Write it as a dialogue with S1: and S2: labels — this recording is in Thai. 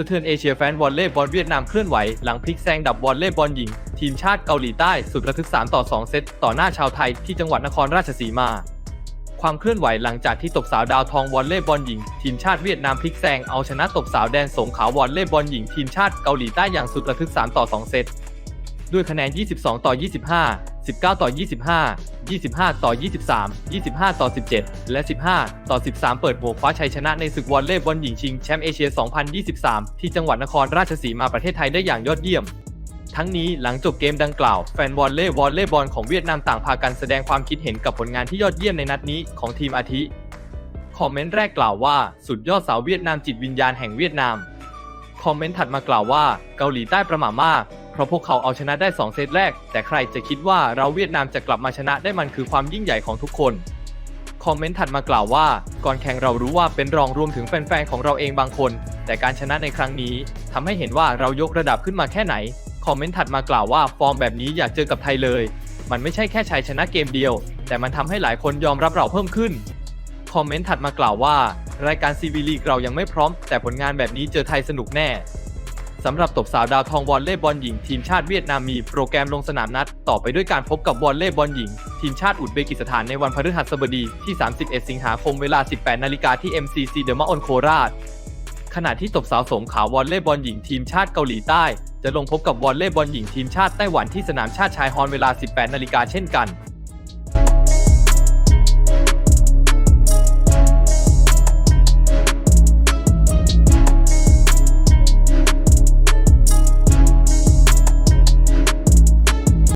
S1: สะเทือนเอเชียแฟนวอลเล่บอลเวียดนามเคลื่อนไหว หลังพลิกแซงดับวอลเล่บอลหญิง ทีมชาติเกาหลีใต้สุดระทึก 3 ต่อ 2 เซตต่อหน้าชาวไทยที่จังหวัดนครราชสีมา ความเคลื่อนไหวหลังจากที่ตบสาวดาวทองวอลเล่บอลหญิง ทีมชาติเวียดนามพลิกแซงเอาชนะตบสาวแดนสงขาวอลเล่บอลหญิง ทีมชาติเกาหลีใต้อย่างสุดระทึก 3 ต่อ 2 เซต ด้วยคะแนน 22 ต่อ 25 19 ต่อ 25 25 ต่อ 23 25 ต่อ 17 และ 15 ต่อ 13 เปิดหัวคว้าชัยชนะในศึกวอลเลย์บอลหญิงชิงแชมป์เอเชีย 2023 ที่จังหวัดนครราชสีมาประเทศไทยได้อย่างยอดเยี่ยม ทั้งนี้หลังจบเกมดังกล่าว แฟนวอลเลย์วอลเลย์บอลของเวียดนามต่างพากันแสดงความคิดเห็นกับผลงานที่ยอดเยี่ยมในนัดนี้ของทีมอาทิ คอมเมนต์แรกกล่าวว่า สุดยอดสาวเวียดนามจิตวิญญาณแห่งเวียดนาม คอมเมนต์ถัดมากล่าวว่า เกาหลีใต้ประหม่ามาก เพราะพวกเขาเอาชนะได้ 2 เซตแรก แต่ใครจะคิดว่าเราเวียดนามจะกลับมาชนะได้มันคือความยิ่งใหญ่ของทุกคน คอมเมนต์ถัดมากล่าวว่า ก่อนแข่งเรารู้ว่าเป็นรองรวมถึงแฟนๆของเราเองบางคน แต่การชนะในครั้งนี้ทำให้เห็นว่าเรายกระดับขึ้นมาแค่ไหน คอมเมนต์ถัดมากล่าวว่าฟอร์มแบบนี้อยากเจอกับไทยเลย มันไม่ใช่แค่ชัยชนะเกมเดียว แต่มันทำให้หลายคนยอมรับเราเพิ่มขึ้นคอมเมนต์ถัดมากล่าวว่า รายการซีวีลีกเรายังไม่พร้อม แต่ผลงานแบบนี้เจอไทยสนุกแน่ สำหรับตบสาวดาวทองวอลเลย์บอลหญิงทีมชาติเวียดนามมีโปรแกรมลงสนามนัด ต่อไปด้วยการพบกับวอลเลย์บอลหญิง ทีมชาติอุซเบกิสถานในวันพฤหัสบดีที่ 31 สิงหาคมเวลา 18 นาฬิกาที่ MCC เดอะมออนโคราช ขณะที่ตบสาวสมขาววอลเลย์บอลหญิงทีมชาติเกาหลีใต้ จะลงพบกับวอลเลย์บอลหญิงทีมชาติไต้หวันที่สนามชาติชายฮอนเวลา 18 นาฬิกาเช่นกัน